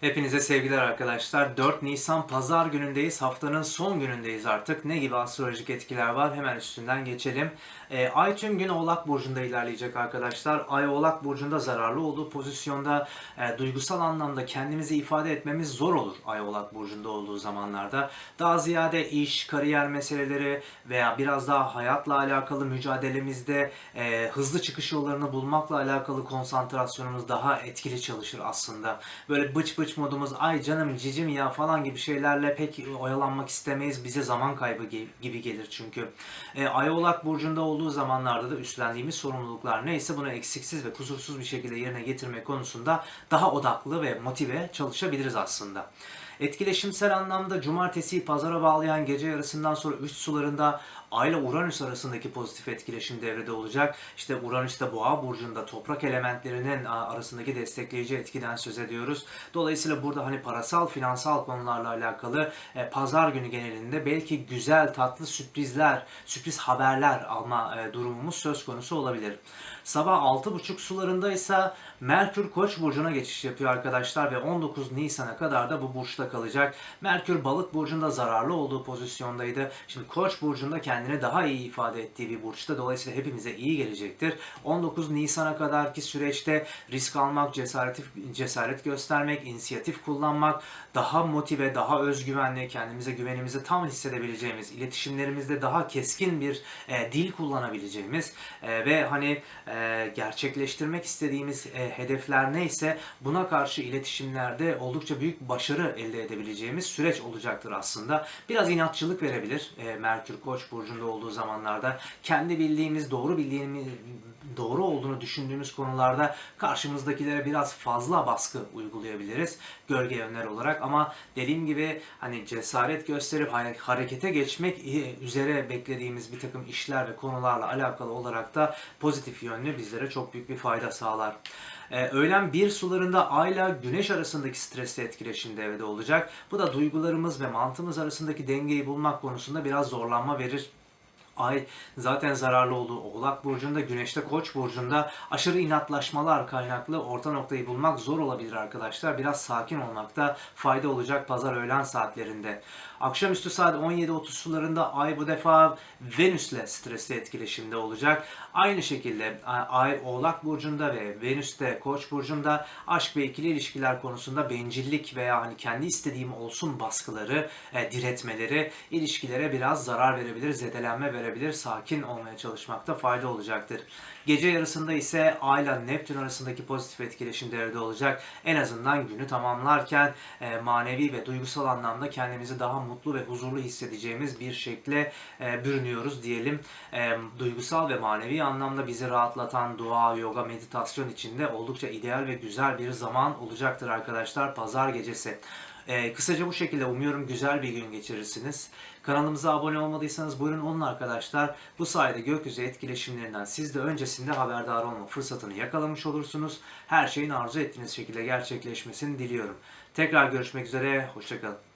Hepinize sevgiler arkadaşlar. 4 Nisan pazar günündeyiz. Haftanın son günündeyiz artık. Ne gibi astrolojik etkiler var? Hemen üstünden geçelim. Ee, Ay tüm gün Oğlak Burcu'nda ilerleyecek arkadaşlar. Ay Oğlak Burcu'nda zararlı olduğu pozisyonda e, duygusal anlamda kendimizi ifade etmemiz zor olur Ay Oğlak Burcu'nda olduğu zamanlarda. Daha ziyade iş, kariyer meseleleri veya biraz daha hayatla alakalı mücadelemizde e, hızlı çıkış yollarını bulmakla alakalı konsantrasyonumuz daha etkili çalışır aslında. Böyle bıç bıç modumuz ay canım cicim ya falan gibi şeylerle pek oyalanmak istemeyiz. Bize zaman kaybı gibi gelir çünkü. E, Ay Oğlak Burcu'nda olduğu zamanlarda da üstlendiğimiz sorumluluklar neyse bunu eksiksiz ve kusursuz bir şekilde yerine getirme konusunda daha odaklı ve motive çalışabiliriz aslında. Etkileşimsel anlamda cumartesiyi pazara bağlayan gece yarısından sonra üst sularında Ay ile Uranüs arasındaki pozitif etkileşim devrede olacak. İşte Uranüs'te Boğa burcunda toprak elementlerinin arasındaki destekleyici etkiden söz ediyoruz. Dolayısıyla burada hani parasal, finansal konularla alakalı e, pazar günü genelinde belki güzel, tatlı sürprizler, sürpriz haberler alma e, durumumuz söz konusu olabilir. Sabah 6.30 sularında ise Merkür Koç burcuna geçiş yapıyor arkadaşlar ve 19 Nisan'a kadar da bu burçta kalacak. Merkür Balık burcunda zararlı olduğu pozisyondaydı. Şimdi Koç burcunda kendini daha iyi ifade ettiği bir burçta dolayısıyla hepimize iyi gelecektir. 19 Nisan'a kadarki süreçte risk almak, cesaret cesaret göstermek, inisiyatif kullanmak, daha motive, daha özgüvenli, kendimize güvenimizi tam hissedebileceğimiz, iletişimlerimizde daha keskin bir e, dil kullanabileceğimiz e, ve hani e, gerçekleştirmek istediğimiz e, hedefler neyse buna karşı iletişimlerde oldukça büyük başarı elde edebileceğimiz süreç olacaktır aslında. Biraz inatçılık verebilir e, Merkür Koç burcunda olduğu zamanlarda. Kendi bildiğimiz, doğru bildiğimiz, doğru olduğunu düşündüğümüz konularda karşımızdakilere biraz fazla baskı uygulayabiliriz gölge yönler olarak ama dediğim gibi hani cesaret gösterip hare- harekete geçmek i- üzere beklediğimiz bir takım işler ve konularla alakalı olarak da pozitif yönlü bizlere çok büyük bir fayda sağlar. Ee, öğlen bir sularında Ay ile Güneş arasındaki stresli etkileşim devrede olacak. Bu da duygularımız ve mantığımız arasındaki dengeyi bulmak konusunda biraz zorlanma verir. Ay zaten zararlı olduğu Oğlak Burcu'nda, Güneş'te Koç Burcu'nda aşırı inatlaşmalar kaynaklı orta noktayı bulmak zor olabilir arkadaşlar. Biraz sakin olmakta fayda olacak pazar öğlen saatlerinde. Akşamüstü saat 17.30 sularında Ay bu defa Venüs'le stresli etkileşimde olacak. Aynı şekilde Ay Oğlak Burcu'nda ve Venüs'te Koç Burcu'nda aşk ve ikili ilişkiler konusunda bencillik veya hani kendi istediğim olsun baskıları, e, diretmeleri ilişkilere biraz zarar verebilir, zedelenme verebilir. Sakin olmaya çalışmakta fayda olacaktır. Gece yarısında ise Ay ile Neptün arasındaki pozitif etkileşim devrede olacak. En azından günü tamamlarken e, manevi ve duygusal anlamda kendimizi daha mutlu ve huzurlu hissedeceğimiz bir şekle e, bürünüyoruz diyelim. E, duygusal ve manevi anlamda bizi rahatlatan dua, yoga, meditasyon içinde oldukça ideal ve güzel bir zaman olacaktır arkadaşlar pazar gecesi. Ee, kısaca bu şekilde umuyorum güzel bir gün geçirirsiniz. Kanalımıza abone olmadıysanız buyurun olun arkadaşlar. Bu sayede gökyüzü etkileşimlerinden siz de öncesinde haberdar olma fırsatını yakalamış olursunuz. Her şeyin arzu ettiğiniz şekilde gerçekleşmesini diliyorum. Tekrar görüşmek üzere, hoşçakalın.